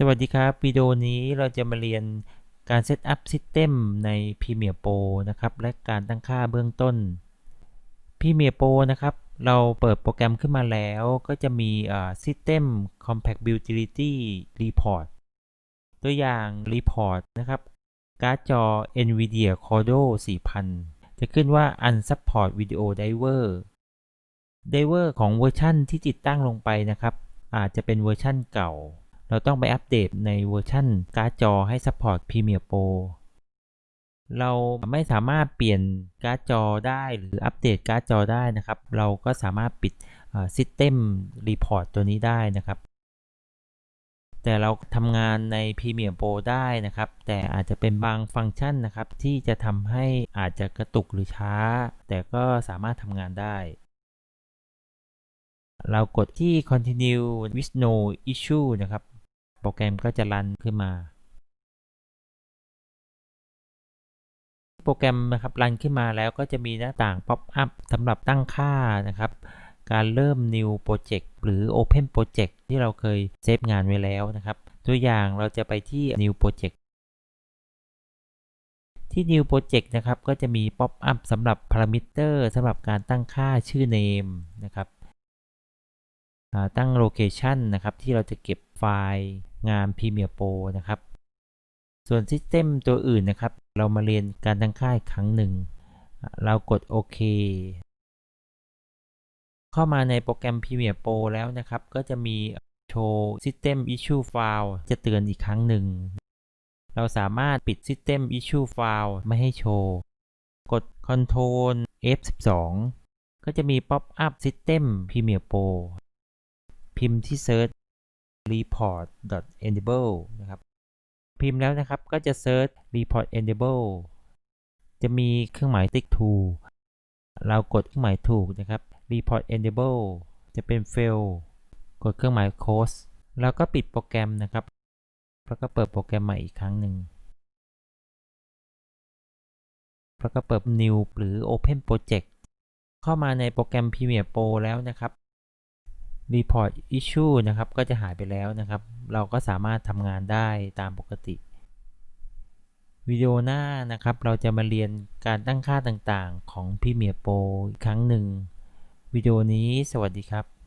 สวัสดีครับวิดีโอนี้เราจะมาเรียนการเซตอัพซิสเต็มใน Premiere Pro นะครับ และการตั้งค่าเบื้องต้น Premiere Pro นะครับ เราเปิดโปรแกรมขึ้นมาแล้วก็จะมีอ่า System Compatibility Report ตัวอย่าง Report นะครับ การ์ดจอ NVIDIA Cordo 4000 จะขึ้นว่า Unsupport Video Driver Driver ของเวอร์ชั่นที่ติดตั้งลงไปนะครับ อาจจะเป็นเวอร์ชั่นเก่า เราต้องไปอัปเดตในเวอร์ชั่นการ์ดจอให้ support Premiere Pro เราไม่สามารถเปลี่ยนการ์ดจอได้หรืออัปเดตการ์ดจอได้นะครับ เราก็สามารถปิด System Report ตัวนี้ได้นะครับ แต่เราทำงานใน Premiere Pro ได้นะครับ แต่อาจจะเป็นบางฟังก์ชันนะครับ ที่จะทำให้อาจจะกระตุกหรือช้า แต่ก็สามารถทำงานได้เรากดที่ continue with no issue นะครับ โปรแกรมก็จะรันขึ้นมา โปรแกรมนะครับรันขึ้นมาแล้วก็จะมีหน้าต่าง pop up สำหรับตั้งค่านะครับ การเริ่ม new project หรือ open project ที่เราเคยเซฟงานไว้แล้วนะครับ ตัวอย่างเราจะไปที่ new project ที่ new project นะครับ ก็จะมี pop up สำหรับ parameter สำหรับการตั้งค่าชื่อ name นะครับตั้ง location นะครับ ที่เราจะเก็บไฟล์ งาน Premiere Pro นะครับ ส่วน System ตัวอื่นนะครับ เรามาเรียนการตั้งค่าอีกครั้งหนึ่ง เรากดโอเคเข้ามาในโปรแกรม Premiere Pro แล้วนะครับ ก็จะมีโชว์ System Issue File จะเตือนอีกครั้งหนึ่ง เราสามารถปิด System Issue File ไม่ให้โชว์ กด Ctrl F12 ก็จะมี Pop up System Premiere Pro พิมพ์ที่ Search report enable นะครับพิมพ์แล้วนะครับก็จะ Search report enable จะมีเครื่องหมายติ๊ก to เรากดเครื่องหมายถูกนะครับ report enable จะเป็น fail กดเครื่องหมาย close แล้วก็ปิดโปรแกรมนะครับ แล้วก็เปิดโปรแกรมใหม่อีกครั้งหนึ่งแล้วก็เปิด new หรือ open project เข้ามาในโปรแกรม Premiere Pro แล้วนะครับ Report Issue นะครับ ก็จะหายไปแล้วนะครับ เราก็สามารถทำงานได้ตามปกติ วิดีโอหน้านะครับ เราจะมาเรียนการตั้งค่าต่างๆ ของ Premiere Pro อีกครั้งหนึ่ง วิดีโอนี้สวัสดีครับ